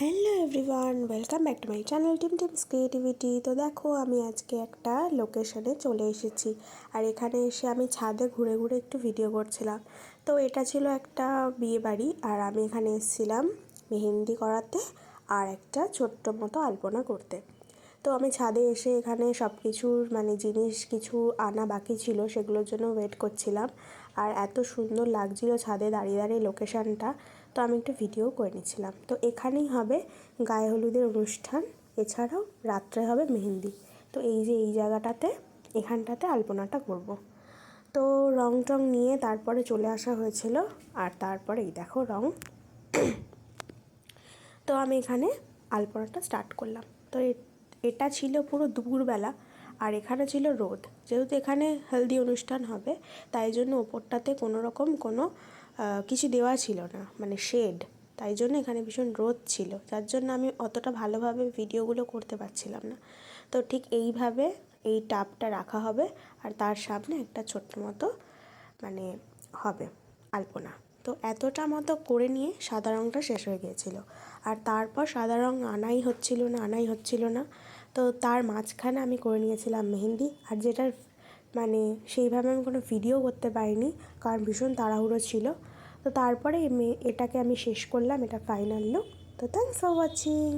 Hello everyone, welcome back to my channel team teams creativity. তো দেখো, আমি আজকে একটা লোকেশনে চলে এসেছি আর এখানে এসে আমি ছাদে ঘুরে ঘুরে একটু ভিডিও করছিলাম। তো এটা ছিল একটা বিয়ে বাড়ি আর আমি এখানে এসেছিলাম মেহেন্দি করাতে আর একটা ছোট্ট মতো আলপনা করতে। তো আমি ছাদে এসে এখানে সব কিছুর মানে জিনিস কিছু আনা বাকি ছিল, সেগুলোর জন্য ওয়েট করছিলাম। আর এত সুন্দর লাগছিল ছাদে দাঁড়িয়ে দাঁড়িয়ে লোকেশানটা তো আমি একটু ভিডিও করে নিচ্ছিলাম। তো এখানেই হবে গায়ে হলুদের অনুষ্ঠান, এছাড়াও রাত্রে হবে মেহেন্দি। তো এই যে এই জায়গাটাতে, এখানটাতে আলপনাটা করব। তো রং টং নিয়ে তারপরে চলে আসা হয়েছিল। আর তারপরে এই দেখো রং। তো আমি এখানে আলপনাটা স্টার্ট করলাম। তো এটা ছিল পুরো দুপুরবেলা আর এখানে ছিল রোদ। যেহেতু এখানে হলদি অনুষ্ঠান হবে, তাই জন্য ওপরটাতে কোনো রকম কোনো কিছু দেওয়া ছিল না মানে শেড তাই জন্য এখানে ভীষণ রোদ ছিল। যার জন্য আমি অতটা ভালোভাবে ভিডিওগুলো করতে পারছিলাম না। তো ঠিক এইভাবে এই টাপটা রাখা হবে আর তার সামনে একটা ছোট্ট মতো মানে হবে আলপনা। তো এতটা মতো করে নিয়ে সাদা রঙটা শেষ হয়ে গিয়েছিল। আর তারপর সাদা রঙ আনাই হচ্ছিল না, আনাই হচ্ছিল না। তো তার মাঝখানে আমি করে নিয়েছিলাম মেহেন্দি আর যেটার মানে সেইভাবে আমি কোনো ভিডিও করতে পারিনি, কারণ ভীষণ তাড়াহুড়ো ছিল। তো তারপরে এটাকে আমি শেষ করলাম, এটা ফাইনাল লুক তো থ্যাংকস ফর ওয়াচিং